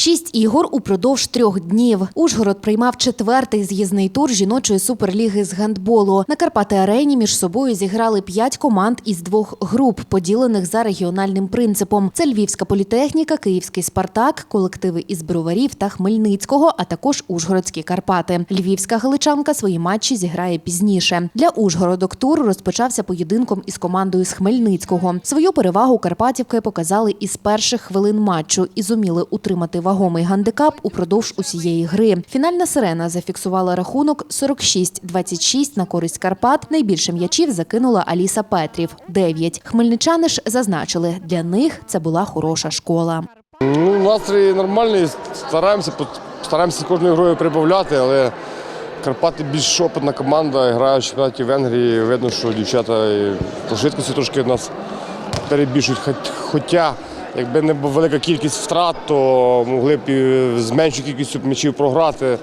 Шість ігор упродовж трьох днів. Ужгород приймав четвертий з'їзний тур жіночої суперліги з гандболу. На Карпати Арені між собою зіграли п'ять команд із двох груп, поділених за регіональним принципом. Це Львівська політехніка, Київський Спартак, колективи із Броварів та Хмельницького, а також Ужгородські Карпати. Львівська галичанка свої матчі зіграє пізніше. Для Ужгородок тур розпочався поєдинком із командою з Хмельницького. Свою перевагу Карпатівки показали із перших хвилин матчу і зуміли утримати вагомий гандикап упродовж усієї гри. Фінальна сирена зафіксувала рахунок 46-26 на користь Карпат. Найбільше м'ячів закинула Аліса Петрів – 9. Хмельничани ж зазначили, для них це була хороша школа. Ну, настрій нормальний, стараємося, стараємося кожною грою прибавляти, але Карпати більш опитна команда, грає в чемпіонаті Венгрії. Видно, що дівчата по швидкості трошки нас перебільшують. Хоча, якби не була велика кількість втрат, то могли б з меншою кількістю м'ячів програти.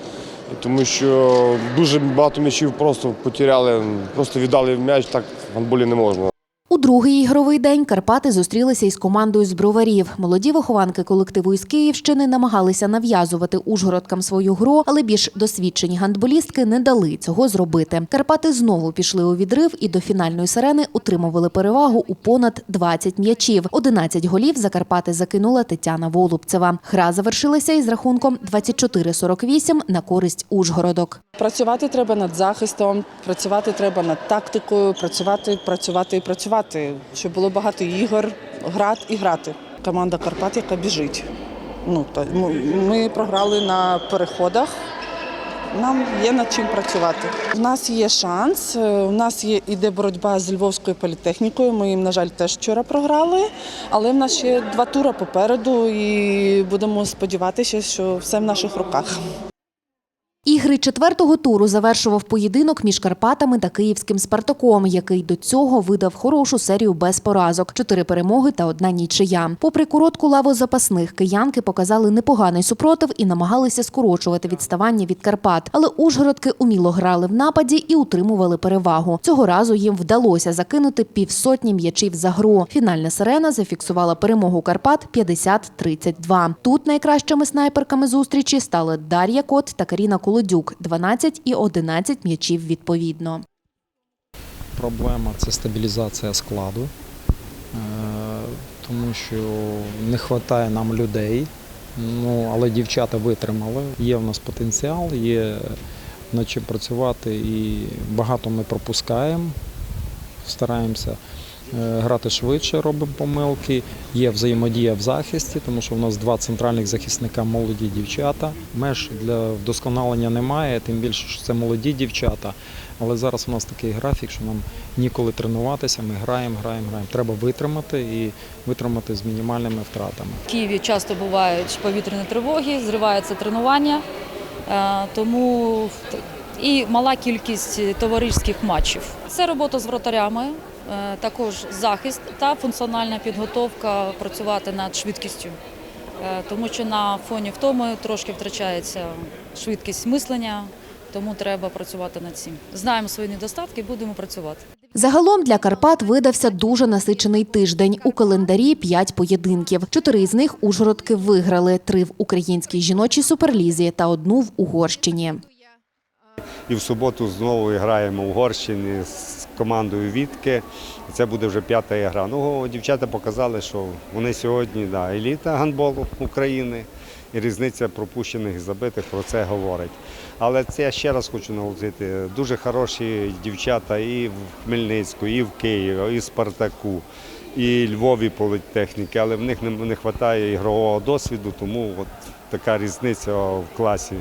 Тому що дуже багато м'ячів просто потеряли, просто віддали м'яч, так в гандболі не можна. У другий ігровий день Карпати зустрілися із командою з броварів. Молоді вихованки колективу із Київщини намагалися нав'язувати ужгородкам свою гру, але більш досвідчені гандболістки не дали цього зробити. Карпати знову пішли у відрив і до фінальної сирени утримували перевагу у понад 20 м'ячів. 11 голів за Карпати закинула Тетяна Волубцева. Гра завершилася із рахунком 24-48 на користь Ужгородок. Працювати треба над захистом, працювати треба над тактикою, працювати, працювати і працювати, щоб було багато ігор, грати і грати. Команда Карпат, яка біжить. Ну, ну, ми програли на переходах. Нам є над чим працювати. У нас є шанс. е, У нас є іде боротьба з Львовською політехнікою. Ми їм, на жаль, теж вчора програли, але в нас ще два тури попереду, і будемо сподіватися, що все в наших руках. Ігри четвертого туру завершував поєдинок між Карпатами та київським Спартаком, який до цього видав хорошу серію без поразок: чотири перемоги та одна нічия. Попри коротку лаву запасних, киянки показали непоганий супротив і намагалися скорочувати відставання від Карпат. Але ужгородки уміло грали в нападі і утримували перевагу. Цього разу їм вдалося закинути півсотні м'ячів за гру. Фінальна сирена зафіксувала перемогу Карпат 50-32. Тут найкращими снайперками зустрічі стали Дар'я Кот та Каріна Колодюк 12 і 11 м'ячів відповідно. Проблема це стабілізація складу, е, тому що не вистачає нам людей. Ну, але дівчата витримали. Є в нас потенціал, є над чим працювати і багато ми пропускаємо, стараємося грати швидше, робимо помилки. Є взаємодія в захисті, тому що в нас два центральних захисника молоді дівчата. Меж для вдосконалення немає, тим більше, що це молоді дівчата. Але зараз у нас такий графік, що нам ніколи тренуватися. Ми граємо, граємо, граємо. Треба витримати і витримати з мінімальними втратами. В Києві часто бувають повітряні тривоги, зриваються тренування, е, тому і мала кількість товариських матчів. Це робота з вратарями, е, також захист та функціональна підготовка працювати над швидкістю. Е, Тому що на фоні втоми трошки втрачається швидкість мислення, тому треба працювати над цим. Знаємо свої недостатки, будемо працювати. Загалом для Карпат видався дуже насичений тиждень. У календарі п'ять поєдинків. Чотири з них ужгородки виграли: три в українській жіночій суперлізі та одну в Угорщині. І в суботу знову граємо в Угорщині з командою Вітки. Це буде вже п'ята гра. Ну, дівчата показали, що вони сьогодні да, еліта гандболу України. І різниця пропущених і забитих про це говорить. Але це я ще раз хочу наголосити. Дуже хороші дівчата і в Хмельницьку, і в Києві, і в Спартаку, і Львові політехніки, але в них не, вистачає ігрового досвіду, тому от така різниця в класі.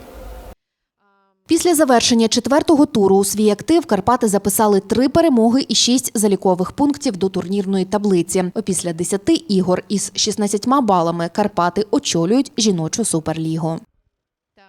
Після завершення четвертого туру у свій актив Карпати записали три перемоги і шість залікових пунктів до турнірної таблиці. Опісля 10 ігор із 16 балами Карпати очолюють жіночу суперлігу.